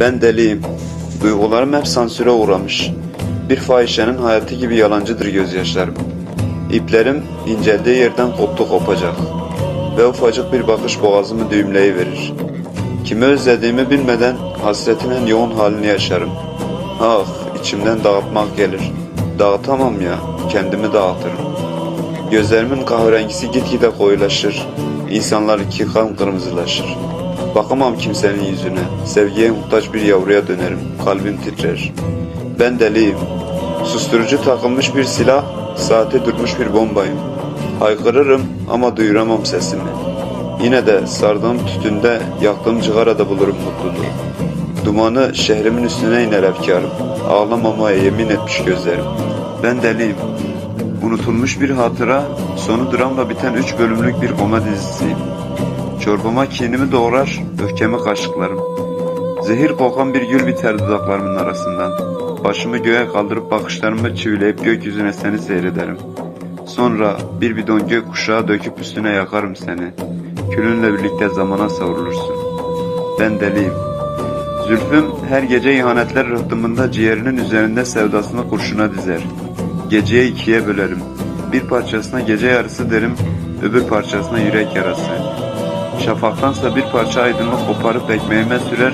Ben deliyim. Duygularım hep sansüre uğramış. Bir fahişenin hayatı gibi yalancıdır gözyaşlarım. İplerim inceldiği yerden koptu kopacak. Ve ufacık bir bakış boğazımı düğümleyiverir. Kimi özlediğimi bilmeden hasretin en yoğun halini yaşarım. Ah içimden dağıtmak gelir. Dağıtamam ya kendimi dağıtırım. Gözlerimin kahverengisi gitgide koyulaşır. İnsanlar iki kan kırmızılaşır. Bakamam kimsenin yüzüne. Sevgiye muhtaç bir yavruya dönerim. Kalbim titrer. Ben deliyim. Susturucu takılmış bir silah, saate durmuş bir bombayım. Haykırırım ama duyuramam sesimi. Yine de sardığım tütünde, yaktığım cigarada bulurum mutluluğu. Dumanı şehrimin üstüne iner efkarım. Ağlamamaya yemin etmiş gözlerim. Ben deliyim. Unutulmuş bir hatıra, sonu dramla biten üç bölümlük bir koma dizisiyim. Çorbama kinimi doğrar, öfkemi kaşıklarım. Zehir kokan bir gül biter dudaklarımın arasından. Başımı göğe kaldırıp bakışlarımı çivileyip gökyüzüne seni seyrederim. Sonra bir bidon gök kuşağı döküp üstüne yakarım seni. Külünle birlikte zamana savrulursun. Ben deliyim. Zülfüm her gece ihanetler rıhtımında ciğerinin üzerinde sevdasını kurşuna dizer. Geceye ikiye bölerim. Bir parçasına gece yarısı derim, öbür parçasına yürek yarası. Şafaktansa bir parça aydınlık koparıp ekmeğime sürer,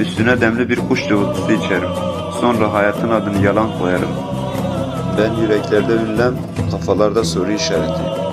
üstüne demli bir kuş cıvıltısı içerim. Sonra hayatın adını yalan koyarım. Ben yüreklerde ünlem, kafalarda soru işareti.